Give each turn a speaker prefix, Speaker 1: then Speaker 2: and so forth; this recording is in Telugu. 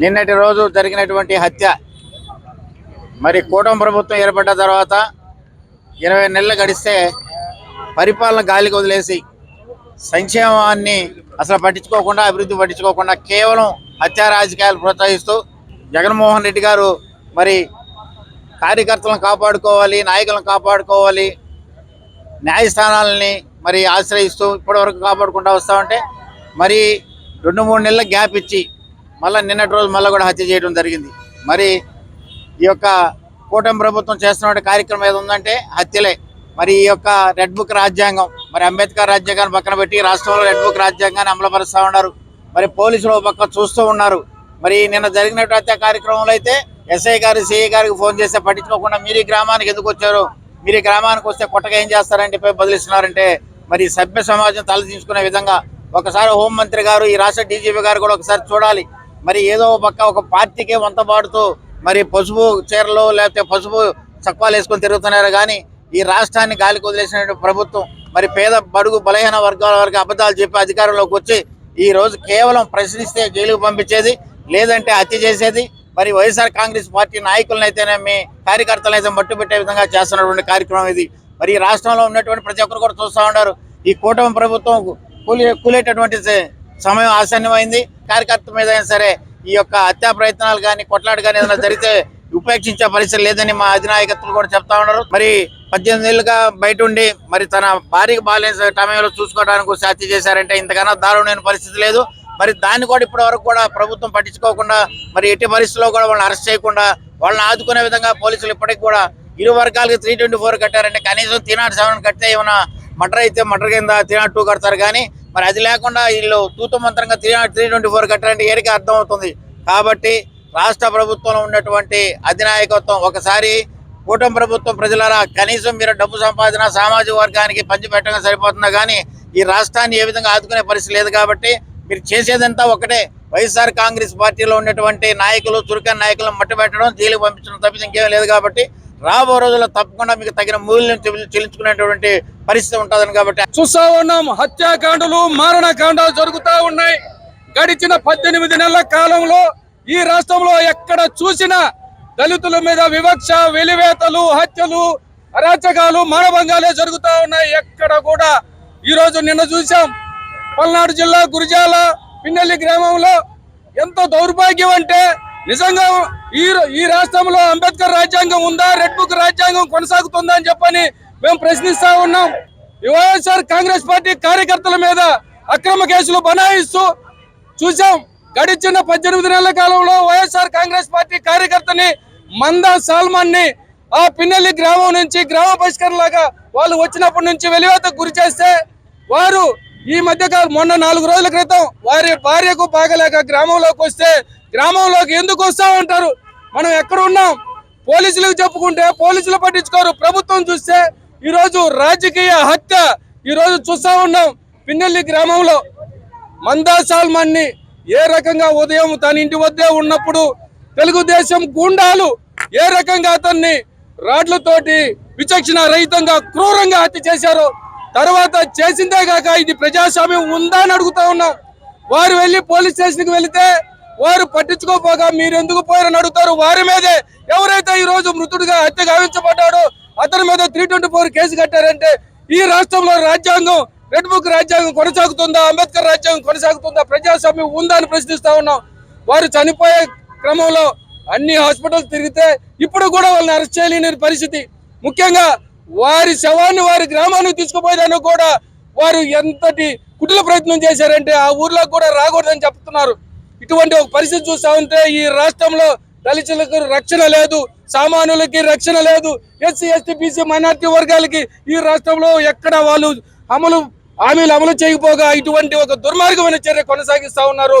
Speaker 1: నిన్నటి రోజు జరిగినటువంటి హత్య. మరి కూటమి ప్రభుత్వం ఏర్పడ్డ తర్వాత ఇరవై నెలలు గడిస్తే పరిపాలన గాలికి వదిలేసి సంక్షేమాన్ని అసలు పట్టించుకోకుండా అభివృద్ధి పట్టించుకోకుండా కేవలం హత్యా రాజకీయాలు ప్రోత్సహిస్తూ జగన్మోహన్ రెడ్డి గారు మరి కార్యకర్తలను కాపాడుకోవాలి నాయకులను కాపాడుకోవాలి న్యాయస్థానాలని మరి ఆశ్రయిస్తూ ఇప్పటివరకు కాపాడుకుంటూ వస్తూ ఉంటే మరి రెండు మూడు నెలల గ్యాప్ ఇచ్చి మళ్ళీ నిన్నటి రోజు మళ్ళీ కూడా హత్య చేయడం జరిగింది. మరి ఈ యొక్క కూటమి ప్రభుత్వం చేస్తున్న కార్యక్రమం ఏది ఉందంటే హత్యలే. మరి ఈ యొక్క రెడ్ బుక్ రాజ్యాంగం మరి అంబేద్కర్ రాజ్యాంగాన్ని పక్కన పెట్టి రాష్ట్రంలో రెడ్ బుక్ రాజ్యాంగాన్ని అమలుపరుస్తూ ఉన్నారు. మరి పోలీసులు ఒక పక్క చూస్తూ ఉన్నారు. మరి నిన్న జరిగినట్టు హత్య కార్యక్రమంలో అయితే ఎస్ఐ గారు సిఐ గారికి ఫోన్ చేస్తే పట్టించుకోకుండా మీరు ఈ గ్రామానికి ఎందుకు వచ్చారు? మీరు ఈ గ్రామానికి వస్తే కొట్టగా ఏం చేస్తారంటే పోయి బదిలిస్తున్నారంటే మరి సభ్య సమాజం తలదించుకునే విధంగా ఒకసారి హోంమంత్రి గారు ఈ రాష్ట్ర డీజీపీ గారు కూడా ఒకసారి చూడాలి. మరి ఏదో ఒక పక్క ఒక పార్టీకే వంత పాడుతూ మరి పసుపు చీరలు లేకపోతే పసుపు చక్వాలు వేసుకొని తిరుగుతున్నారు కానీ ఈ రాష్ట్రాన్ని గాలికి వదిలేసిన ప్రభుత్వం మరి పేద బడుగు బలహీన వర్గాల వరకు అబద్ధాలు చెప్పి అధికారంలోకి వచ్చి ఈ రోజు కేవలం ప్రశ్నిస్తే జైలుకు పంపించేది లేదంటే హత్య చేసేది. మరి వైఎస్ఆర్ కాంగ్రెస్ పార్టీ నాయకులను అయితేనేమి కార్యకర్తలను అయితే మట్టుపెట్టే విధంగా చేస్తున్నటువంటి కార్యక్రమం ఇది. మరి ఈ రాష్ట్రంలో ఉన్నటువంటి ప్రతి ఒక్కరు కూడా చూస్తూ ఉన్నారు. ఈ కూటమి ప్రభుత్వం కూలి కూలేటటువంటి సమయం ఆసన్నమైంది. కార్యకర్త మీద అయినా సరే ఈ యొక్క హత్యా ప్రయత్నాలు కానీ కొట్లాడు కానీ ఏదైనా జరిగితే ఉపేక్షించే పరిస్థితి లేదని మా అధినాయకత్వం కూడా చెప్తా ఉన్నారు. మరి పద్దెనిమిది ఏళ్ళుగా బయట ఉండి మరి తన భార్యకి బాగాలేని సమయంలో చూసుకోవడానికి వచ్చి హత్య చేశారంటే ఇంతకన్నా దారుణమైన పరిస్థితి లేదు. మరి దాన్ని కూడా ఇప్పటి వరకు కూడా ప్రభుత్వం పట్టించుకోకుండా మరి ఎట్టి పరిస్థితుల్లో కూడా వాళ్ళని అరెస్ట్ చేయకుండా వాళ్ళని ఆదుకునే విధంగా పోలీసులు ఇప్పటికి కూడా ఇరు వర్గాలకి త్రీ ట్వంటీ ఫోర్ కట్టారంటే కనీసం త్రీ నాట్ సెవెన్ కడితే ఏమైనా మటర్ అయితే మటర్ కింద త్రీ నాట్ టూ కడతారు కానీ మరి అది లేకుండా వీళ్ళు తూతుమంత్రంగా త్రీ త్రీ ట్వంటీ ఫోర్ కట్టారంటే ఏరికే అర్థమవుతుంది. కాబట్టి రాష్ట్ర ప్రభుత్వంలో ఉన్నటువంటి అధినాయకత్వం ఒకసారి కూటమి ప్రభుత్వం ప్రజలారా కనీసం మీరు డబ్బు సంపాదన సామాజిక వర్గానికి పంచిపెట్టగా సరిపోతుందా కానీ ఈ రాష్ట్రాన్ని ఏ విధంగా ఆదుకునే పరిస్థితి లేదు కాబట్టి మీరు చేసేదంతా ఒకటే. వైఎస్ఆర్ కాంగ్రెస్ పార్టీలో ఉన్నటువంటి నాయకులు చురుకైన నాయకులను మట్టి పెట్టడం జైలుకు పంపించడం తప్పితే ఇంకేం లేదు కాబట్టి రాబో రోజుల్లో తప్పకుండా మీకు తగిన మూల్యం చెల్లించుకునేటువంటి పరిస్థితి ఉంటుందని కాబట్టి
Speaker 2: చూస్తా ఉన్నాం. హత్యాకాండలు మారణకాండాలు జరుగుతూ ఉన్నాయి. గడిచిన పద్దెనిమిది నెలల కాలంలో ఈ రాష్ట్రంలో ఎక్కడ చూసినా దళితుల మీద వివక్ష వెలివేతలు హత్యలు అరాచకాలు మానభంగాలే జరుగుతూ ఉన్నాయి. ఎక్కడ కూడా ఈ రోజు నిన్న చూసాం పల్నాడు జిల్లా గురిజాల పిన్నెల్లి గ్రామంలో ఎంతో దౌర్భాగ్యం అంటే నిజంగా ఈ ఈ రాష్ట్రంలో అంబేద్కర్ రాజ్యాంగం ఉందా? రెడ్ బుక్ రాజ్యాంగం కొనసాగుతుందా అని చెప్పని మేము ప్రశ్నిస్తా ఉన్నాం. ఈ వైఎస్ఆర్ కాంగ్రెస్ పార్టీ కార్యకర్తల మీద అక్రమ కేసులు బనాయిస్తూ చూసాం గడిచిన పద్దెనిమిది నెలల కాలంలో వైఎస్ఆర్ కాంగ్రెస్ పార్టీ కార్యకర్తని మందా సాల్మాన్ని ఆ పిన్నెల్లి గ్రామం నుంచి గ్రామ బహిష్కరణ లాగా వాళ్ళు వచ్చినప్పటి నుంచి వెలివేతకు గురి చేస్తే వారు ఈ మధ్య మొన్న నాలుగు రోజుల క్రితం వారి భార్యకు బాగలేక గ్రామంలోకి వస్తే గ్రామంలోకి ఎందుకు వస్తా ఉంటారు? మనం ఎక్కడ ఉన్నాం? పోలీసులకు చెప్పుకుంటే పోలీసులు పట్టించుకోరు. ప్రభుత్వం చూస్తే ఈరోజు రాజకీయ హత్య ఈరోజు చూస్తా ఉన్నాం పిన్నెల్లి గ్రామంలో. మందా సాల్మాన్ని ఏ రకంగా ఉదయం తన ఇంటి వద్దే ఉన్నప్పుడు తెలుగుదేశం గూండాలు ఏ రకంగా అతన్ని రాడ్లతోటి విచక్షణ రహితంగా క్రూరంగా హత్య చేశారో తర్వాత చేసిందే కాక ఇది ప్రజాస్వామ్యం ఉందా అని అడుగుతా ఉన్నాం. వారు వెళ్ళి పోలీస్ స్టేషన్కి వెళితే వారు పట్టించుకోపోగా మీరు ఎందుకు పోయారని అడుగుతారు. వారి మీదే ఎవరైతే ఈ రోజు మృతుడిగా హత్య గావించబడ్డాడో అతని మీద త్రీ ట్వంటీ ఫోర్ కేసు కట్టారంటే ఈ రాష్ట్రంలో రాజ్యాంగం రెడ్ బుక్ రాజ్యాంగం కొనసాగుతుందా? అంబేద్కర్ రాజ్యాంగం కొనసాగుతుందా? ప్రజాస్వామ్యం ఉందా అని ప్రశ్నిస్తా ఉన్నాం. వారు చనిపోయే క్రమంలో అన్ని హాస్పిటల్స్ తిరిగితే ఇప్పుడు కూడా వాళ్ళని అరెస్ట్ చేయలేని పరిస్థితి. ముఖ్యంగా వారి శవాన్ని వారి గ్రామానికి తీసుకుపోయేదానికి కూడా వారు ఎంతటి కుటిల ప్రయత్నం చేశారంటే ఆ ఊర్లో కూడా రాకూడదని చెప్తున్నారు. ఇటువంటి ఒక పరిస్థితి చూస్తా ఉంటే ఈ రాష్ట్రంలో దళితులకు రక్షణ లేదు సామాన్యులకి రక్షణ లేదు ఎస్సీ ఎస్టీ బీసీ మైనార్టీ వర్గాలకి ఈ రాష్ట్రంలో ఎక్కడ వాళ్ళు అమలు హామీలు అమలు చేయకపోగా ఇటువంటి ఒక దుర్మార్గమైన చర్య కొనసాగిస్తా ఉన్నారు.